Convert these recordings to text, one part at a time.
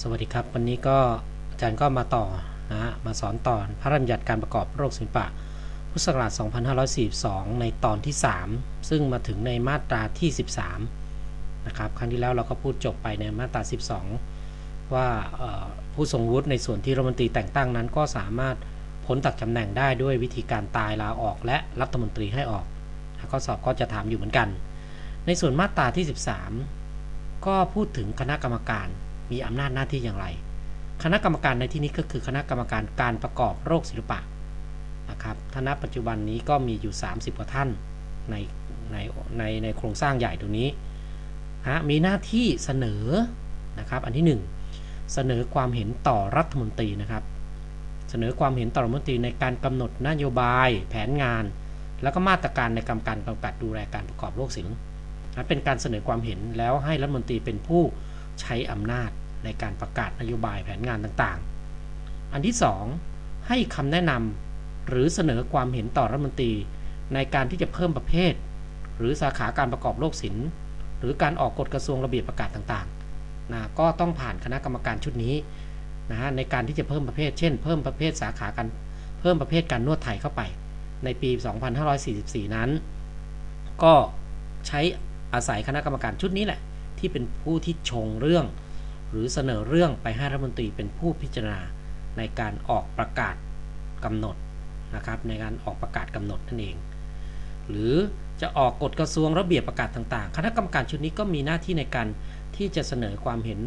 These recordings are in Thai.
สวัสดีครับ วันนี้ก็อาจารย์ก็มาต่อนะฮะมาสอนตอนพระราชบัญญัติการประกอบโรคศิลปะ พุทธศักราช 2542 ในตอนที่ 3 ซึ่งมาถึงในมาตราที่ 13 นะครับ ครั้งที่แล้วเราก็พูดจบไปในมาตรา 12 ว่าเอ่อผู้ทรงวุฒิในส่วนที่รัฐมนตรีแต่งตั้งนั้นก็สามารถพ้นจากตำแหน่งได้ด้วยวิธีการตายลาออกและรัฐมนตรีให้ออกข้อสอบก็จะถามอยู่เหมือนกัน ในส่วนมาตราที่ 13 ก็พูดถึงคณะกรรมการ มีอำนาจหน้าที่อย่างไร คณะกรรมการในที่นี้ก็คือคณะกรรมการการประกอบโรคศิลปะนะครับท่าณปัจจุบันนี้ก็มีอยู่ 30 กว่าท่านในในในในโครงสร้างใหญ่ตรงนี้นะมีหน้าที่เสนอนะครับอันที่ 1 เสนอความเห็นต่อรัฐมนตรีนะครับเสนอความเห็นต่อรัฐมนตรีในการกำหนดนโยบาย แผนงาน แล้วก็มาตรการในกำการกำกับดูแลการประกอบโรคศิลป์นะเป็นการเสนอความเห็นแล้วให้รัฐมนตรีเป็นผู้ ใช้อำนาจในการประกาศนโยบายแผนงานต่างๆ อันที่ 2 ให้คำแนะนำหรือเสนอความเห็นต่อรัฐมนตรีในการที่จะเพิ่มประเภท หรือสาขาการประกอบโรคศิลป์หรือการออกกฎกระทรวงระเบียบประกาศต่างๆนะก็ต้องผ่านคณะกรรมการชุดนี้นะฮะในการที่จะเพิ่มประเภท เช่น เพิ่มประเภทสาขาการเพิ่มประเภทการนวดไทยเข้าไป ในปี 2544 นั้น ก็ใช้อาศัยคณะกรรมการชุดนี้แหละ ที่เป็นผู้ที่ชงเรื่อง หรือเสนอเรื่องไปให้รัฐมนตรีเป็นผู้พิจารณาในการออกประกาศกำหนดนะครับในการออกประกาศกำหนดนั่นเอง หรือจะออกกฎกระทรวงระเบียบประกาศต่างๆ คณะกรรมการชุดนี้ก็มีหน้าที่ในการที่จะเสนอความเห็น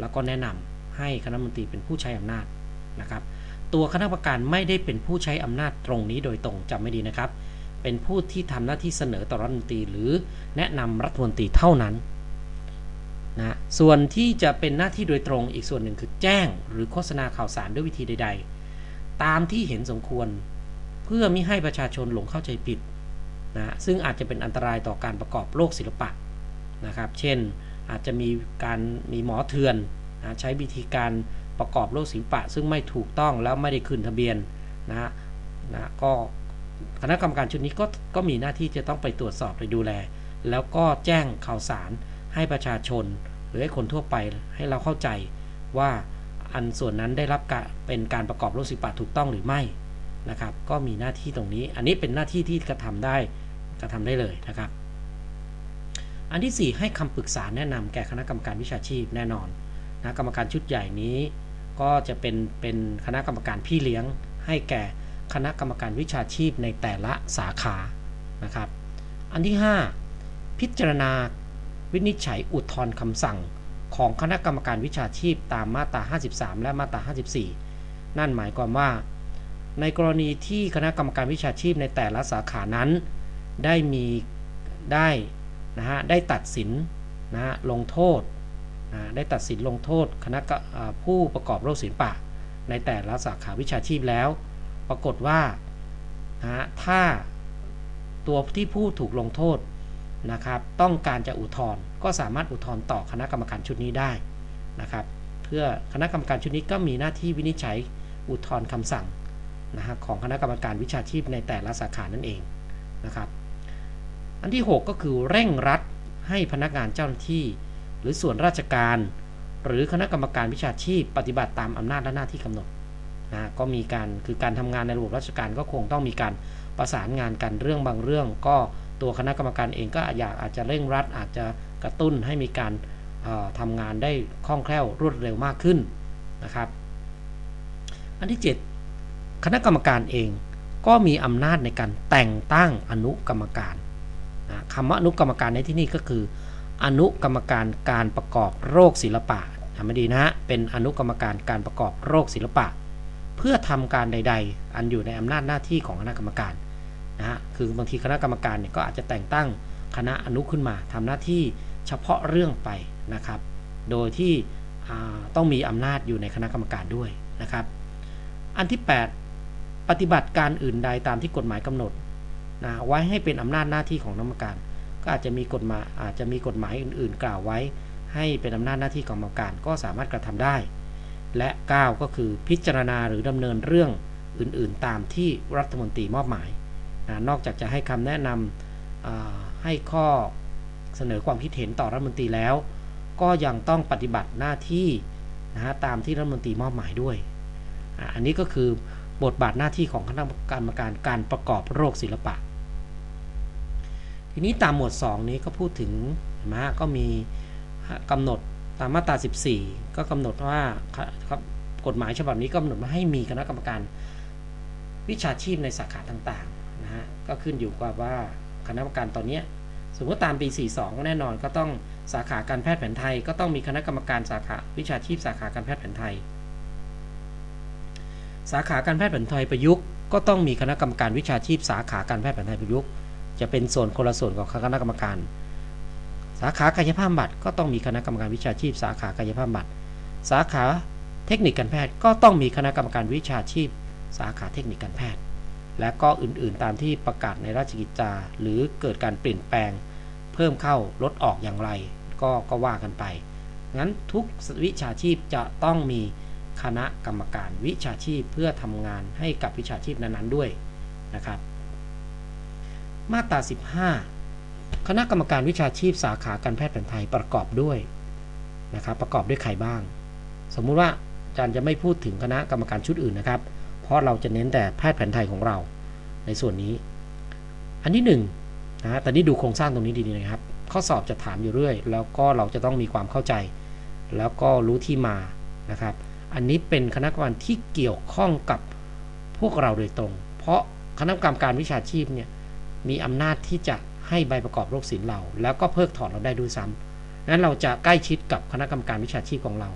แล้วก็แนะนำให้คณะมนตรีเป็นผู้ใช้อำนาจนะครับ ตัวคณะกรรมการไม่ได้เป็นผู้ใช้อำนาจตรงนี้โดยตรงจำไม่ดีนะครับ เป็นผู้ที่ทำหน้าที่เสนอต่อรัฐมนตรีหรือแนะนำรัฐมนตรีเท่านั้น นะส่วนที่จะเป็นหน้าที่โดยตรงอีกส่วนหนึ่งคือแจ้งหรือโฆษณาข่าวสารด้วยวิธีใด ๆ ตามที่เห็นสมควร เพื่อไม่ให้ประชาชนหลงเข้าใจผิดนะซึ่งอาจจะเป็นอันตรายต่อการประกอบโลกศิลปะนะครับ เช่นอาจจะมีการมีหมอเถื่อนนะใช้วิธีการประกอบโลกศิลปะ ซึ่งไม่ถูกต้องแล้วไม่ได้ขึ้นทะเบียนนะนะก็คณะกรรมการชุดนี้ก็ก็มีหน้าที่จะต้องไปตรวจสอบไปดูแล แล้วก็แจ้งข่าวสาร ให้ประชาชน หรือให้คนทั่วไปให้เราเข้าใจว่าอันส่วนนั้นได้รับการเป็นการประกอบโลกศิลปะถูกต้องหรือไม่นะครับ ก็มีหน้าที่ตรงนี้ อันนี้เป็นหน้าที่ที่กระทำได้กระทำได้เลยนะครับ อันที่ 4 ให้คำปรึกษาแนะนำแก่คณะกรรมการวิชาชีพแน่นอนนะกรรมการชุดใหญ่นี้ก็จะเป็นเป็นคณะกรรมการพี่เลี้ยง ให้แก่คณะกรรมการวิชาชีพในแต่ละสาขานะครับ อันที่ 5 พิจารณา วินิจฉัยอุทธรณ์คำสั่ง ของคณะกรรมการวิชาชีพตามมาตรา 53 และมาตรา 54 นั่นหมายความว่า ในกรณีที่คณะกรรมการวิชาชีพในแต่ละสาขานั้น ได้มีได้นะฮะได้ตัดสินนะฮะลงโทษนะได้ตัดสินลงโทษคณะผู้ประกอบโรคศิลปะ ในแต่ละสาขาวิชาชีพแล้ว ปรากฏว่านะถ้าตัวที่ผู้ถูกลงโทษ นะครับ ต้องการจะอุทธรณ์ก็สามารถอุทธรณ์ต่อคณะกรรมการชุดนี้ได้นะครับ เพื่อคณะกรรมการชุดนี้ก็มีหน้าที่วินิจฉัยอุทธรณ์คำสั่งนะฮะของคณะกรรมการวิชาชีพในแต่ละสาขานั่นเองนะครับ อันที่ 6 ก็คือเร่งรัดให้พนักงานเจ้าหน้าที่ หรือส่วนราชการ หรือคณะกรรมการวิชาชีพปฏิบัติตามอำนาจและหน้าที่กำหนดนะก็มีการคือการทำงานในระบบราชการก็คงต้องมีการประสานงานกันเรื่องบางเรื่องก็ ตัวคณะกรรมการเองก็อยากอาจจะเร่งรัด อาจจะกระตุ้นให้มีการทำงานได้คล่องแคล่วรวดเร็วมากขึ้นนะครับ อันที่ 7 คณะกรรมการเองก็มีอำนาจในการแต่งตั้งอนุกรรมการนะคำว่าอนุกรรมการในที่นี้ก็คือ อนุกรรมการการประกอบโรคศิลปะทำไม่ดีนะฮะเป็นอนุกรรมการการประกอบโรคศิลปะ เพื่อทำการใด ๆ อันอยู่ในอำนาจหน้าที่ของคณะกรรมการ นะฮะคือบางทีคณะกรรมการเนี่ยก็อาจจะแต่งตั้งคณะอนุขึ้นมาทำหน้าที่เฉพาะเรื่องไปนะครับ โดยที่ต้องมีอำนาจอยู่ในคณะกรรมการด้วยนะครับ อันที่ 8 ปฏิบัติการอื่นใดตามที่กฎหมายกำหนดนะไว้ให้เป็นอำนาจหน้าที่ของกรรมการ ก็อาจจะมีกฎหมายอาจจะมีกฎหมายอื่น ๆ กล่าวไว้ ให้เป็นอำนาจหน้าที่ของกรรมการก็สามารถกระทำได้ และ 9 ก็คือพิจารณาหรือดำเนินเรื่องอื่น ๆ ตามที่รัฐมนตรีมอบหมาย นะนอกจากจะให้คำแนะนำให้ข้อเสนอความคิดเห็นต่อรัฐมนตรีแล้ว ก็ยังต้องปฏิบัติหน้าที่นะฮะตามที่รัฐมนตรีมอบหมายด้วย อันนี้ก็คือบทบาทหน้าที่ของคณะกรรมการการประกอบโรคศิลปะ ทีนี้ตามหมวด 2 นี้ก็พูดถึงนไหมฮะก็มีกำหนดตามมาตรา 14 ก็กำหนดว่าครับกฎหมายฉบับนี้ก็กำหนดมาให้มีคณะกรรมการวิชาชีพในสาขาต่าง ก็ขึ้นอยู่กับว่าคณะกรรมการตอนนี้สมมติตามปี 42 ก็แน่นอนก็ต้องสาขาการแพทย์แผนไทย ก็ต้องมีคณะกรรมการสาขาวิชาชีพสาขาการแพทย์แผนไทย สาขาการแพทย์แผนไทยประยุกต์ก็ต้องมีคณะกรรมการวิชาชีพสาขาการแพทย์แผนไทยประยุกต์จะเป็นส่วนคนละส่วนของคณะกรรมการ สาขากายภาพบำบัดก็ต้องมีคณะกรรมการวิชาชีพ สาขากายภาพบำบัดสาขาเทคนิคการแพทย์ก็ต้องมีคณะกรรมการวิชาชีพ สาขาเทคนิคการแพทย์ และก็อื่นๆตามที่ประกาศในราชกิจจา หรือเกิดการเปลี่ยนแปลง เพิ่มเข้าลดออกอย่างไร ก็ก็ว่ากันไป งั้นทุกวิชาชีพจะต้องมีคณะกรรมการวิชาชีพเพื่อทำงานให้กับวิชาชีพนั้นๆด้วยนะครับ มาตรา 15 คณะกรรมการวิชาชีพสาขาการแพทย์แผนไทยประกอบด้วยนะครับประกอบด้วยใครบ้าง สมมุติว่าอาจารย์จะไม่พูดถึงคณะกรรมการชุดอื่นนะครับ เพราะเราจะเน้นแต่แพทย์แผนไทยของเราในส่วนนี้ อันที่1นนะฮะแต่นี่ดูโครงสร้างตรงนี้ดีๆนะครับ ข้อสอบจะถามอยู่เรื่อย แล้วก็เราจะต้องมีความเข้าใจ แล้วก็รู้ที่มานะครับ อันนี้เป็นคณะกรรมการที่เกี่ยวข้องกับพวกเราโดยตรง เพราะคณะกรรมการวิชาชีพเนี่ยมีอำนาจที่จะให้ใบประกอบโรคศิลป์เรา แล้วก็เพิกถอนเราได้ด้วยซ้ำนั้นเราจะใกล้ชิดกับคณะกรรมการวิชาชีพของเรา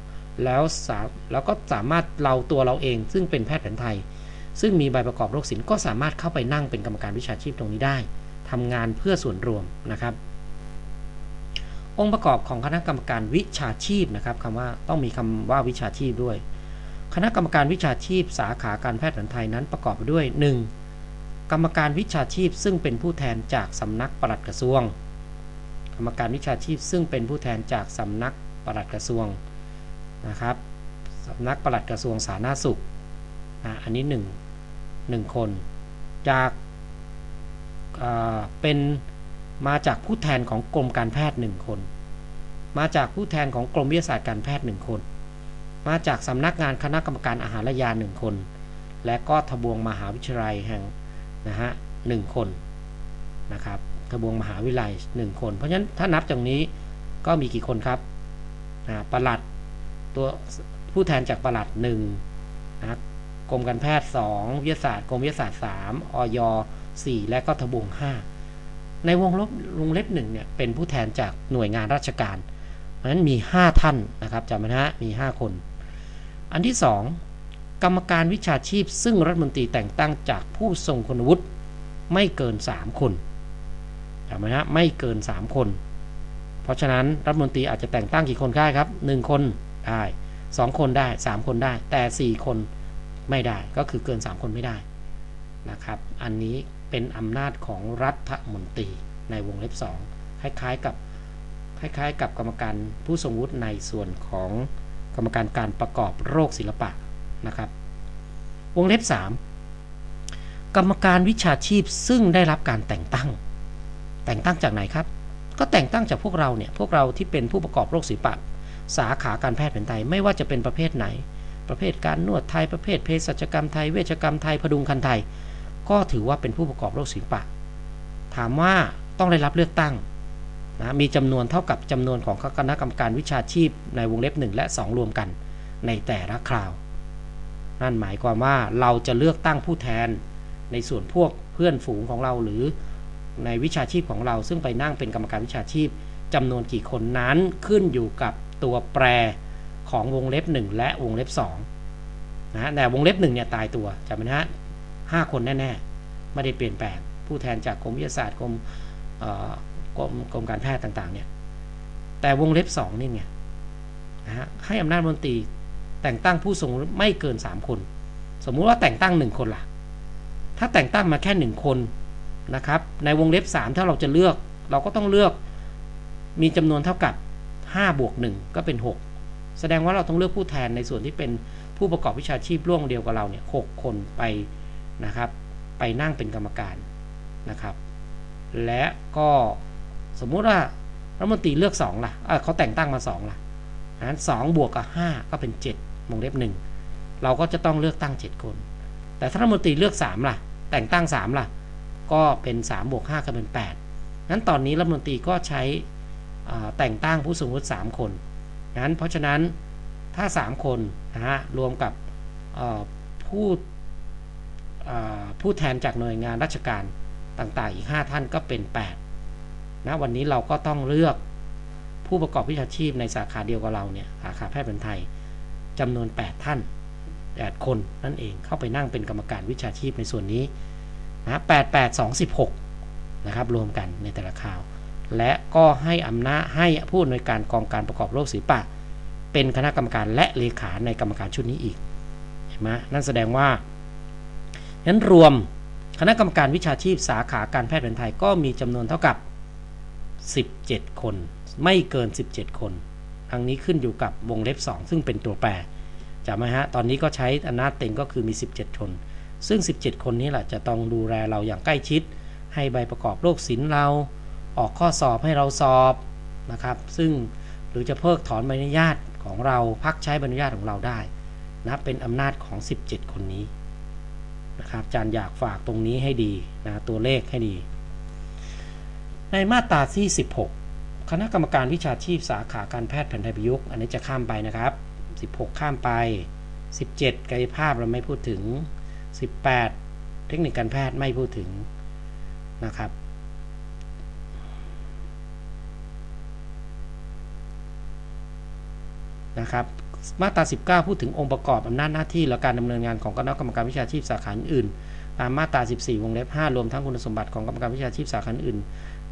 แล้วสาแล้วก็สามารถเราตัวเราเอง ซึ่งเป็นแพทย์แผนไทย ซึ่งมีใบประกอบโรคศิลป์ก็สามารถเข้าไปนั่งเป็นกรรมการวิชาชีพตรงนี้ได้ทำงานเพื่อส่วนรวมนะครับ องค์ประกอบของคณะกรรมการวิชาชีพนะครับคำว่าต้องมีคำว่าวิชาชีพด้วย คณะกรรมการวิชาชีพ สาขาการแพทย์แผนไทยนั้นประกอบไปด้วย 1. กรรมการวิชาชีพ ซึ่งเป็นผู้แทนจากสำนักปลัดกระทรวง กรรมการวิชาชีพ ซึ่งเป็นผู้แทนจากสำนักปลัดกระทรวง นะครับสำนักปลัดกระทรวงสาธารณสุขนะอันนี้1 1คน จากเป็นมาจากผู้แทนของกรมการแพทย์ 1 คน มาจากผู้แทนของกรมวิทยาศาสตร์การแพทย์ 1 คน มาจากสำนักงานคณะกรรมการอาหารและยา 1 คน และก็ทบวงมหาวิทยาลัยแห่งนะฮะหคนนะครับทบวงมหาวิทยาลัย 1 คน เพราะฉะนั้นถ้านับจากนี้ก็มีกี่คนครับประหลัด ตัวผู้แทนจากประหลัด1นะกรมการแพทย์ 2 วิทยาศาสตร์กรมวิทยาศาสตร์ 3 อย 4 และก็ทบวง 5 ในวงลบวงเล็บหนึ่งเนี่ยเป็นผู้แทนจากหน่วยงานราชการเพราะฉะนั้นมี 5 ท่านนะครับจำไว้นะฮะมี 5 คน อันที่ 2 กรรมการวิชาชีพ ซึ่งรัฐมนตรีแต่งตั้งจากผู้ทรงคุณวุฒิไม่เกิน 3 คนจำไว้นะไม่เกิน 3 คน เพราะฉะนั้นรัฐมนตรีอาจจะแต่งตั้งกี่คนได้ครับ 1 คน ได้2คนได้3คนได้ แต่4คนไม่ได้ก็คือเกิน3คนไม่ได้นะครับ อันนี้เป็นอำนาจของรัฐมนตรีในวงเล็บ2คล้ายๆกับคล้ายๆ กับกรรมการผู้ทรงวุฒิในส่วนของกรรมการการประกอบโรคศิลปะนะครับ วงเล็บ 3 กรรมการวิชาชีพซึ่งได้รับการแต่งตั้ง แต่งตั้งจากไหนครับ ก็แต่งตั้งจากพวกเราเนี่ยพวกเราที่เป็นผู้ประกอบโรคศิลปะ สาขาการแพทย์แผนไทยไม่ว่าจะเป็นประเภทไหน ประเภทการนวดไทยประเภทเภสัชกรรมไทยเวชกรรมไทยพดุงคันไทย ก็ถือว่าเป็นผู้ประกอบโรคศิลปะ ถามว่าต้องได้รับเลือกตั้งนะมีจำนวนเท่ากับจำนวนของคณะกรรมการวิชาชีพในวงเล็บ 1 และ 2 รวมกัน ในแต่ละคราว นั่นหมายความว่าเราจะเลือกตั้งผู้แทน ในส่วนพวกเพื่อนฝูงของเราหรือในวิชาชีพของเราซึ่งไปนั่งเป็นกรรมการวิชาชีพจำนวนกี่คนนั้นขึ้นอยู่กับ ตัวแปรของวงเล็บ 1 และวงเล็บ2นะแต่วงเล็บ1เนี่ยตายตัวจำไหมฮะ5คนแน่ๆ ไม่ได้เปลี่ยนแปลง ผู้แทนจากกรมวิทยาศาสตร์กรมกรมกรมการแพทย์ต่างๆเนี่ยแต่วงเล็บ 2 นี่เนี่ยนะฮะให้อำนาจมนตรีแต่งตั้งผู้ทรงไม่เกิน 3 คน สมมุติว่าแต่งตั้ง 1 คนล่ะ ถ้าแต่งตั้งมาแค่ 1 คนนะครับในวงเล็บ 3 ถ้าเราจะเลือก เราก็ต้องเลือกมีจำนวนเท่ากับ 5บวก1ก็เป็น 6 แสดงว่าเราต้องเลือกผู้แทนในส่วนที่เป็นผู้ประกอบวิชาชีพร่วมเดียวกับเราเนี่ยหคนไปนะครับ ไปนั่งเป็นกรรมการนะครับ และก็สมมุติว่ารัฐมนตรีเลือก2ล่ะเขาแต่งตั้งมา2ล่ะนั้น2บวกกับ 5 ก็เป็น 7วงเล็บ1เราก็จะต้องเลือกตั้ง 7 คน แต่ถ้ารัฐมนตรีเลือก3ล่ะ แต่งตั้ง3ล่ะ ก็เป็น3บวก5ก็เป็น8นั้นตอนนี้รัฐมนตรีก็ใช้ แต่งตั้งผู้สมมติ3คนนั้นเพราะฉะนั้นถ้า 3 คนนะฮะรวมกับผู้ผู้แทนจากหน่วยงานราชการต่างๆ อีก 5 ท่านก็เป็น 8 นะวันนี้เราก็ต้องเลือกผู้ประกอบวิชาชีพในสาขาเดียวกับเราเนี่ยสาขาแพทย์แผนไทยจำนวน 8 ท่าน 8 คนนั่นเองเข้าไปนั่งเป็นกรรมการวิชาชีพในส่วนนี้นะ8 8 2 16 นะครับรวมกันในแต่ละข่าว และก็ให้อำนาจให้ผู้อำนวยการกองการประกอบโรคศิลปะ เป็นคณะกรรมการและเลขาในกรรมการชุดนี้อีกเห็นไหมนั่นแสดงว่านั้นรวมคณะกรรมการวิชาชีพสาขาการแพทย์แผนไทยก็มีจำนวนเท่ากับ 17 คน ไม่เกิน 17 คนทางนี้ขึ้นอยู่กับวงเล็บ 2 ซึ่งเป็นตัวแปรจำไหมฮะ ตอนนี้ก็ใช้อำนาจเต็งก็คือมี 17 คน ซึ่ง 17 คนนี้แหละจะต้องดูแลเราอย่างใกล้ชิด ให้ใบประกอบโรคศิลป์เรา ออกข้อสอบให้เราสอบนะครับ ซึ่งหรือจะเพิกถอนใบอนุญาตของเราพักใช้ใบอนุญาตของเราได้นะเป็นอำนาจของ 17 คนนี้นะครับอาจารย์อยากฝากตรงนี้ให้ดีนะตัวเลขให้ดี ในมาตราที่ 16 คณะกรรมการวิชาชีพสาขาการแพทย์แผนไทยประยุกต์อันนี้จะข้ามไปนะครับ 16 ข้ามไป 17 กายภาพเราไม่พูดถึง 18 เทคนิคการแพทย์ไม่พูดถึงนะครับ นะครับมาตรา 19 พูดถึงองค์ประกอบอำนาจหน้าที่และการดำเนินงานของคณะกรรมการวิชาชีพสาขาอื่น ตามมาตรา 14 วงเล็บ 5 รวมทั้งคุณสมบัติของกรรมการวิชาชีพสาขาอื่น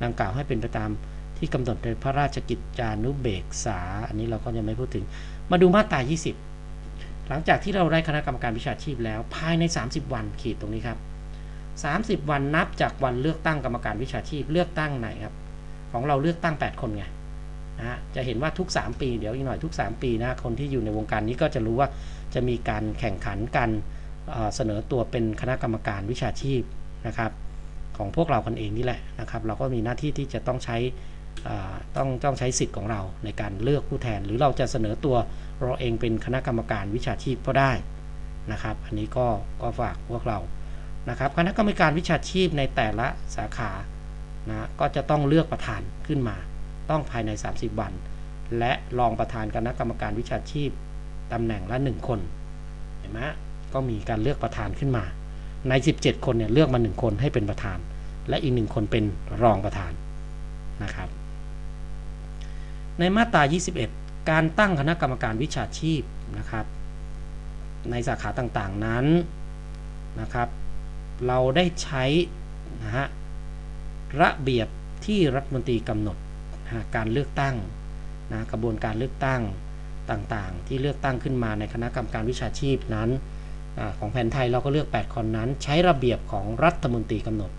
ดังกล่าวให้เป็นไปตามที่กำหนดในพระราชกิจจานุเบกษา อันนี้เราก็ยังไม่พูดถึง มาดูมาตรา 20 หลังจากที่เราได้คณะกรรมการวิชาชีพแล้ว ภายใน 30 วันขีดตรงนี้ครับ 30 วันนับจากวันเลือกตั้งกรรมการวิชาชีพเลือกตั้งไหนครับ ของเราเลือกตั้ง 8 คนไง นะจะเห็นว่าทุก 3 ปีเดี๋ยวอีกหน่อยทุก 3 ปีนะคนที่อยู่ในวงการนี้ก็จะรู้ว่าจะมีการแข่งขันกันเสนอตัวเป็นคณะกรรมการวิชาชีพนะครับ ของพวกเรากันเองนี่แหละนะครับ เราก็มีหน้าที่ที่จะต้องใช้ต้องต้องใช้สิทธิ์ของเราในการเลือกผู้แทน หรือเราจะเสนอตัวเราเองเป็นคณะกรรมการวิชาชีพก็ได้นะครับ อันนี้ก็ก็ฝากพวกเรานะครับคณะกรรมการวิชาชีพในแต่ละสาขานะก็จะต้องเลือกประธานขึ้นมา ต้องภายใน 30 วัน และรองประธานคณะกรรมการวิชาชีพตำแหน่งละ 1 คนเห็นไหมก็มีการเลือกประธานขึ้นมา ใน 17 คนเนี่ยเลือกมา 1 คนให้เป็นประธาน และอีก1คนเป็นรองประธานนะครับ ในมาตรา 21 การตั้งคณะกรรมการวิชาชีพนะครับ ในสาขาต่างๆนั้นนะครับ เราได้ใช้นะฮะระเบียบที่รัฐมนตรีกำหนด การเลือกตั้งนะกระบวนการเลือกตั้งต่างๆ ที่เลือกตั้งขึ้นมาในคณะกรรมการวิชาชีพนั้นอของแผ่นไทยเราก็เลือก 8 คนนั้น ใช้ระเบียบของรัฐมนตรีกำหนด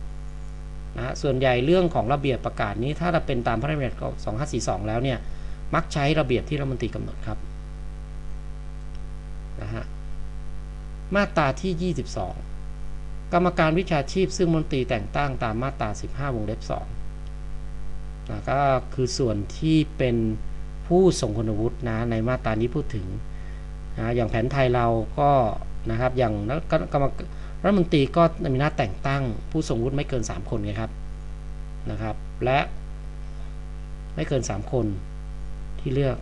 นะส่วนใหญ่เรื่องของระเบียบประกาศนี้ถ้าเราเป็นตามพระราชบัญญัติ2542 แล้วเนี่ยมักใช้ระเบียบที่รัฐมนตรีกำหนดครับนะฮะมาตราที่ 22 กรรมการวิชาชีพซึ่งมนตรีแต่งตั้งตามมาตรา 15 วงเล็บ 2 นะก็คือส่วนที่เป็นผู้ทรงคุณวุฒินะในมาตรานี้พูดถึงนะอย่างแผนไทยเราก็นะครับอย่างกรรมรัฐมนตรีก็มีหน้าแต่งตั้งผู้ทรงวุฒิไม่เกิน 3 คนไงครับนะครับ และไม่เกิน 3 คนที่เลือก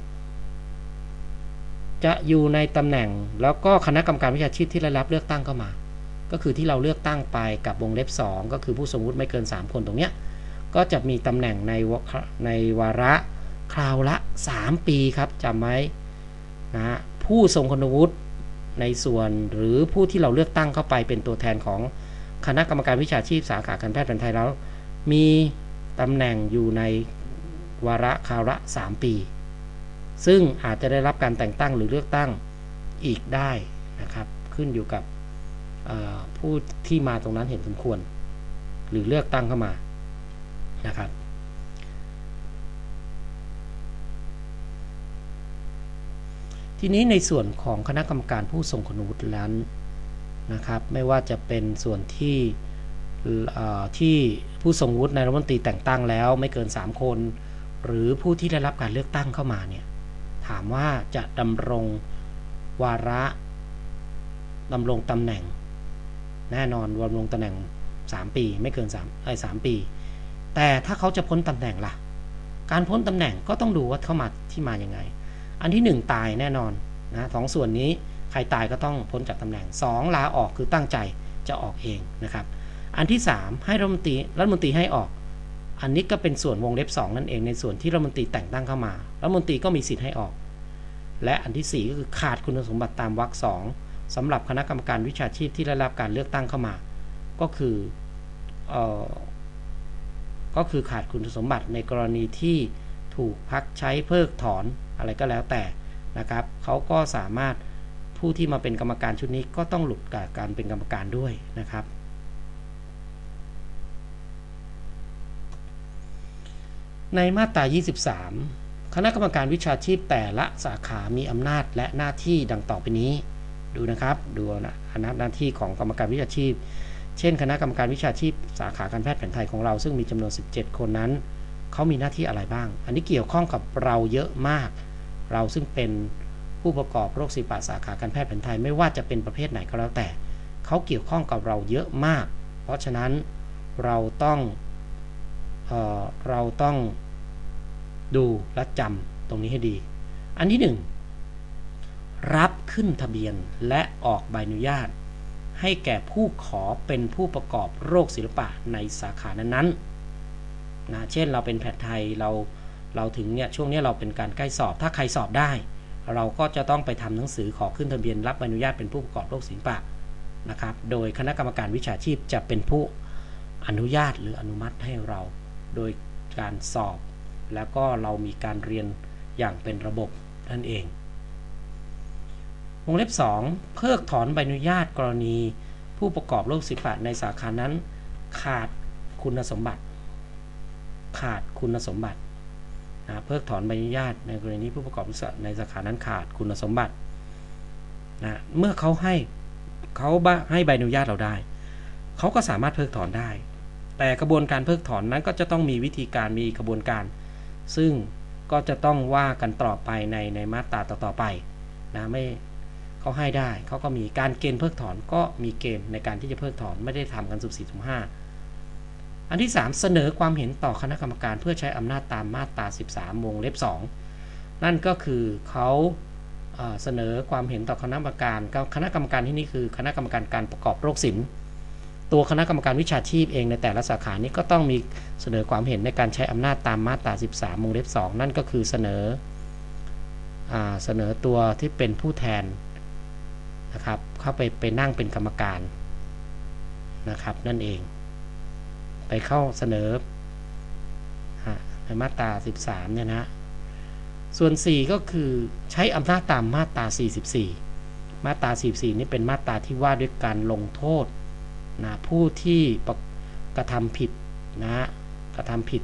จะอยู่ในตำแหน่งแล้วก็คณะกรรมการวิชาชีพที่ได้รับเลือกตั้งเข้ามา ก็คือที่เราเลือกตั้งไปกับวงเล็บ 2 ก็คือผู้ทรงวุฒิไม่เกิน 3 คนตรงเนี้ย ก็จะมีตำแหน่งในในวาระคราวละ 3 ปีครับจำไว้นะผู้ทรงคุณวุฒิในส่วนหรือผู้ที่เราเลือกตั้งเข้าไปเป็นตัวแทนของคณะกรรมการวิชาชีพสาขาการแพทย์แผนไทยแล้ว มีตำแหน่งอยู่ในวาระคราวละ 3 ปี ซึ่งอาจจะได้รับการแต่งตั้งหรือเลือกตั้งอีกได้นะครับขึ้นอยู่กับผู้ที่มาตรงนั้นเห็นสมควร หรือเลือกตั้งเข้ามา นะครับทีนี้ในส่วนของคณะกรรมการผู้ทรงคุณวุฒินั้นนะครับ ไม่ว่าจะเป็นส่วนที่ที่ผู้ทรงวุฒิในรัฐมนตรีแต่งตั้งแล้วไม่เกิน 3 คน หรือผู้ที่ได้รับการเลือกตั้งเข้ามาเนี่ยถามว่าจะดำรงวาระดำรงตำแหน่ง แน่นอนดำรงตำแหน่ง 3 ปี ไม่เกิน3ไอ้สปี แต่ถ้าเขาจะพ้นตำแหน่งล่ะ การพ้นตำแหน่งก็ต้องดูว่าเข้ามาที่มาอย่างไง อันที่ 1 ตายแน่นอนนะสองส่วนนี้ใครตายก็ต้องพ้นจากตำแหน่ง 2 ลาออกคือตั้งใจจะออกเองนะครับ อันที่ 3 ให้รัฐมนตรีรัฐมนตรีให้ออก อันนี้ก็เป็นส่วนวงเล็บ 2 นั่นเองในส่วนที่รัฐมนตรีแต่งตั้งเข้ามารัฐมนตรีก็มีสิทธิ์ให้ออก และอันที่ 4 ก็คือขาดคุณสมบัติตามวรรคสองสำหรับคณะกรรมการวิชาชีพที่ได้รับการเลือกตั้งเข้ามา ก็คือออ ก็คือขาดคุณสมบัติในกรณีที่ถูกพักใช้เพิกถอนอะไรก็แล้วแต่นะครับเขาก็สามารถผู้ที่มาเป็นกรรมการชุดนี้ก็ต้องหลุดจากการเป็นกรรมการด้วยนะครับ ในมาตรา 23 คณะกรรมการวิชาชีพแต่ละสาขามีอำนาจและหน้าที่ดังต่อไปนี้ ดูนะครับ ดูนะอำนาจหน้าที่ของกรรมการวิชาชีพ เช่น คณะกรรมการวิชาชีพสาขาการแพทย์แผนไทยของเราซึ่งมีจำนวน 17 คนนั้น เขามีหน้าที่อะไรบ้าง อันนี้เกี่ยวข้องกับเราเยอะมาก เราซึ่งเป็นผู้ประกอบโรคศิลปะสาขาการแพทย์แผนไทยไม่ว่าจะเป็นประเภทไหนก็แล้วแต่ เขาเกี่ยวข้องกับเราเยอะมาก เพราะฉะนั้นเราต้องเออเราต้องดูและจำตรงนี้ให้ดี อันที่ 1 รับขึ้นทะเบียนและออกใบอนุญาต ให้แก่ผู้ขอเป็นผู้ประกอบโรคศิลปะในสาขานั้นๆนะเช่นเราเป็นแพทย์ไทยเราเราถึงเนี่ยช่วงนี้เราเป็นการใกล้สอบ ถ้าใครสอบได้ เราก็จะต้องไปทำหนังสือขอขึ้นทะเบียนรับอนุญาตเป็นผู้ประกอบโรคศิลปะนะครับ โดยคณะกรรมการวิชาชีพจะเป็นผู้อนุญาตหรืออนุมัติให้เรา โดยการสอบ แล้วก็เรามีการเรียนอย่างเป็นระบบนั่นเอง วงเล็บ 2 เพิกถอนใบอนุญาตกรณี ผู้ประกอบโรคศิลปะในสาขานั้น ขาดคุณสมบัติ ขาดคุณสมบัตินะเพิกถอนใบอนุญาตในกรณีผู้ประกอบธุรกิจในสาขานั้นขาดคุณสมบัตินะเมื่อเขาให้เขาให้ใบอนุญาตเราได้ เขาก็สามารถเพิกถอนได้ แต่กระบวนการเพิกถอนนั้นก็จะต้องมีวิธีการมีกระบวนการ ซึ่งก็จะต้องว่ากันต่อไปในในมาตราต่อๆไปนะไม่ เขาให้ได้เขาก็มีการเกณฑ์เพิกถอนก็มีเกณฑ์ในการที่จะเพิกถอนไม่ได้ทำกันสุบสี่สุบห้าอันที่ 3 เสนอความเห็นต่อคณะกรรมการเพื่อใช้อำนาจตามมาตรา 13 วงเล็บ 2 นั่นก็คือเขาเสนอความเห็นต่อคณะกรรมการ คณะกรรมการที่นี่คือคณะกรรมการการประกอบโรคศิลป์ตัวคณะกรรมการวิชาชีพเองในแต่ละสาขานี้ก็ต้องมีเสนอความเห็นในการใช้อำนาจตามมาตรา 13 วงเล็บ 2 นั่นก็คือเสนอเสนอตัวที่เป็นผู้แทน นะครับ เข้าไปไปนั่งเป็นกรรมการนะครับ นั่นเอง ไปเข้าเสนอในมาตรา 13 เนี่ยนะส่วน 4 ก็คือใช้อำนาจตามมาตรา 44 มาตรา 44 นี่เป็นมาตราที่ว่าด้วยการลงโทษนะผู้ที่กระทำผิดนะกระทำผิด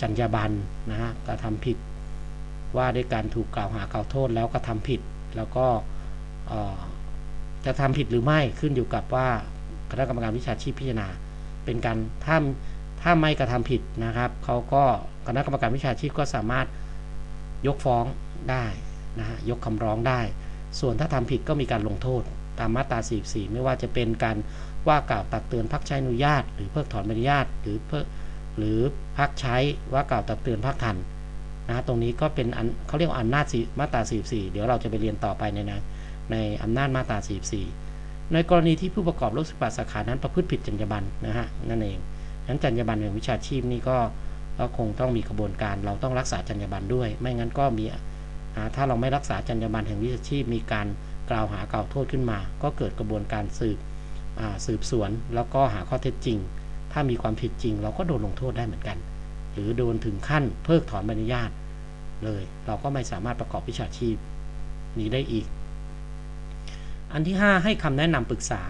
จรรยาบรรณนะกระทำผิดว่าด้วยการถูกกล่าวหากล่าวโทษแล้วกระทำผิด แล้วก็จะทำผิดหรือไม่ขึ้นอยู่กับว่าคณะกรรมการวิชาชีพพิจารณา เป็นการถ้าถ้าไม่กระทำผิดนะครับเขาก็คณะกรรมการวิชาชีพก็สามารถยกฟ้องได้นะฮะยกคำร้องได้ ส่วนถ้าทำผิดก็มีการลงโทษ ตามมาตรา 44 ไม่ว่าจะเป็นการว่ากล่าวตักเตือนพักใช้อนุญาต หรือเพิกถอนอนุญาต หรือเพิกหรือพักใช้ว่ากล่าวตักเตือนพักทัน นะตรงนี้ก็เป็นอันเขาเรียกว่าอำนาจมาตรา 44 เดี๋ยวเราจะไปเรียนต่อไปในนะในอำนาจมาตรา 44 ในกรณีที่ผู้ประกอบโรคศึกษาสาขานั้นประพฤติผิดจรรยาบรรณนะฮะนั่นเองนั้นจรรยาบรรณอย่งวิชาชีพนี่ก็ก็คงต้องมีกระบวนการเราต้องรักษาจรรยาบรรณด้วย ไม่งั้นก็มีถ้าเราไม่รักษาจรรยาบรรณแห่งวิชาชีพ มีการกล่าวหากล่าวโทษขึ้นมา ก็เกิดกระบวนการสืบสืบสวน แล้วก็หาข้อเท็จจริง ถ้ามีความผิดจริง เราก็โดนลงโทษได้เหมือนกัน รือโดนถึงขั้นเพิกถอนใบอนุญาต เลย เราก็ไม่สามารถประกอบวิชาชีพ นี้ได้อีก อันที่ 5 ให้คำแนะนำปรึกษา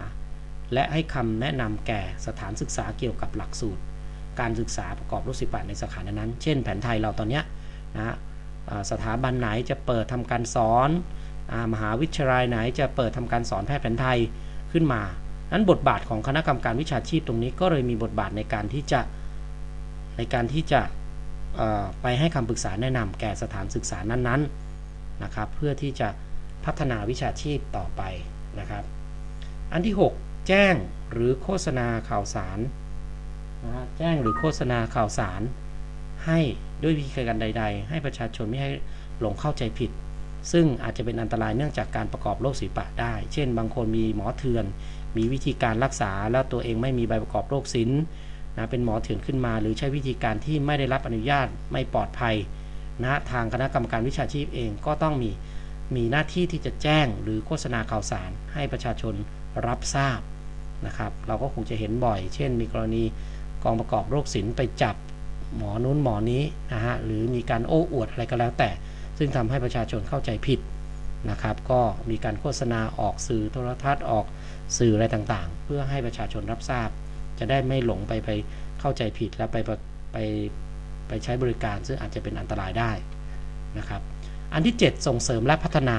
และให้คำแนะนำแก่สถานศึกษาเกี่ยวกับหลักสูตร การศึกษาประกอบรูปศิลปะในสาขานั้น เช่นแผนไทยเราตอนนี้นะสถาบันไหนจะเปิดทำการสอนมหาวิทยาลัยไหนจะเปิดทำการสอนแพทย์แผนไทยขึ้นมานั้นบทบาทของคณะกรรมการวิชาชีพตรงนี้ก็เลยมีบทบาทในการที่จะ ในการที่จะไปให้คำปรึกษาแนะนำแก่สถานศึกษานั้นๆนะครับ เพื่อที่จะพัฒนาวิชาชีพต่อไปนะครับ อันที่ 6 แจ้งหรือโฆษณาข่าวสารนะฮะแจ้งหรือโฆษณาข่าวสาร ให้ด้วยวิธีการใด ๆ ให้ประชาชนไม่ให้หลงเข้าใจผิด ซึ่งอาจจะเป็นอันตรายเนื่องจากการประกอบโรคศิลปะได้ เช่น บางคนมีหมอเถื่อน มีวิธีการรักษาแล้วตัวเองไม่มีใบประกอบโรคศิลป์ นะเป็นหมอเถื่อนขึ้นมาหรือใช้วิธีการที่ไม่ได้รับอนุญาตไม่ปลอดภัยนะทางคณะกรรมการวิชาชีพเองก็ต้องมีมีหน้าที่ที่จะแจ้งหรือโฆษณาข่าวสาร ให้ประชาชนรับทราบนะครับเราก็คงจะเห็นบ่อย เช่น มีกรณีกองประกอบโรคศิลป์ไปจับหมอนู้นหมอนี้นะฮะหรือมีการโอ้อวดอะไรก็แล้วแต่ ซึ่งทำให้ประชาชนเข้าใจผิดนะครับ ก็มีการโฆษณาออกสื่อโทรทัศน์ออกสื่ออะไรต่างๆ เพื่อให้ประชาชนรับทราบ จะได้ไม่หลงไปไปเข้าใจผิดแล้วไปไปไปใช้บริการซึ่งอาจจะเป็นอันตรายได้นะครับอันที่ 7 ส่งเสริมและพัฒนา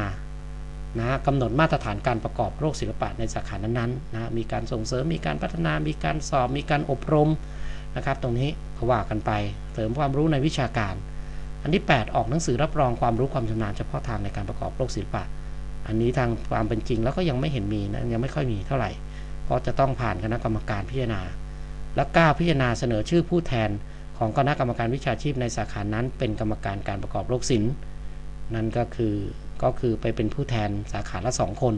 นะกำหนดมาตรฐานการประกอบโรคศิลปะในสาขานั้นๆนะมีการส่งเสริมมีการพัฒนา มีการสอบ มีการอบรมนะครับ ตรงนี้ก็ว่ากันไปเสริมความรู้ในวิชาการ อันที่ 8 ออกหนังสือรับรองความรู้ความชำนาญเฉพาะทางในการประกอบโรคศิลปะ อันนี้ทางความเป็นจริงแล้วก็ยังไม่เห็นมีนะยังไม่ค่อยมีเท่าไหร่ ก็จะต้องผ่านคณะกรรมการพิจารณา และกล้าพิจารณาเสนอชื่อผู้แทนของคณะกรรมการวิชาชีพในสาขานั้น เป็นกรรมการการประกอบโรคศิลป์นั่นก็คือก็คือไปเป็นผู้แทนสาขาละสองคน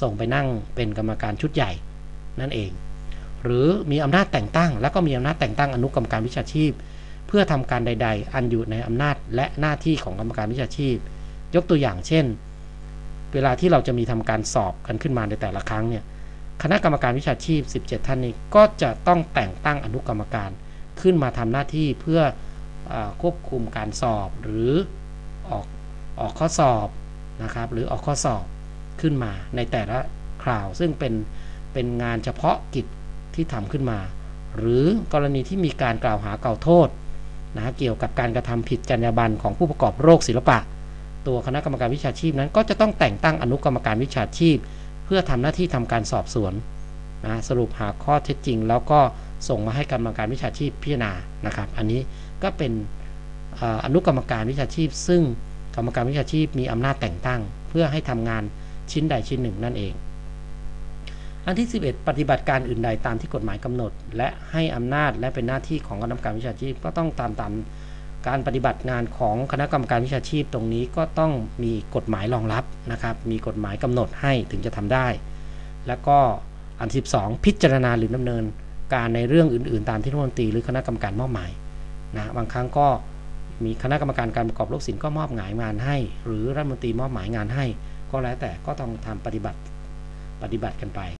ส่งไปนั่งเป็นกรรมการชุดใหญ่นั่นเอง หรือมีอำนาจแต่งตั้ง แล้วก็มีอำนาจแต่งตั้งอนุกรรมการวิชาชีพ เพื่อทำการใด ๆ อันอยู่ในอำนาจและหน้าที่ของกรรมการวิชาชีพ ยกตัวอย่างเช่น เวลาที่เราจะมีทำการสอบกันขึ้นมาในแต่ละครั้งเนี่ย คณะกรรมการวิชาชีพ 17 ท่านนี้ก็จะต้องแต่งตั้งอนุกรรมการขึ้นมาทำหน้าที่เพื่ออควบคุมการสอบหรือออกออกข้อสอบนะครับ หรือออกข้อสอบขึ้นมาในแต่ละคราว ซึ่งเป็นเป็นงานเฉพาะกิจที่ทำขึ้นมา หรือกรณีที่มีการกล่าวหากล่าวโทษนะเกี่ยวกับการกระทำผิดจรรยาบรรณของผู้ประกอบโรคศิลปะ ตัวคณะกรรมการวิชาชีพนั้นก็จะต้องแต่งตั้งอนุกรรมการวิชาชีพ เพื่อทำหน้าที่ทำการสอบสวนนะสรุปหาข้อเท็จจริง แล้วก็ส่งมาให้กรรมการวิชาชีพพิจารณานะครับ อันนี้ก็เป็นอนุกรรมการวิชาชีพ ซึ่งกรรมการวิชาชีพมีอำนาจแต่งตั้ง เพื่อให้ทำงานชิ้นใดชิ้นหนึ่งนั่นเอง อันที่ 11 ปฏิบัติการอื่นใดตามที่กฎหมายกำหนด และให้อำนาจและเป็นหน้าที่ของคณะกรรมการวิชาชีพก็ต้องตามตาม การปฏิบัติงานของคณะกรรมการวิชาชีพตรงนี้ก็ต้องมีกฎหมายรองรับนะครับ มีกฎหมายกำหนดให้ถึงจะทำได้ แล้วก็อัน 12 พิจารณาหรือดำเนินการในเรื่องอื่น ๆ ตามที่รัฐมนตรีหรือคณะกรรมการมอบหมายนะบางครั้งก็มีคณะกรรมการการประกอบโรคศิลป์ก็มอบหมายงานให้ หรือรัฐมนตรีมอบหมายงานให้ ก็แล้วแต่ก็ต้องทำปฏิบัติปฏิบัติกันไป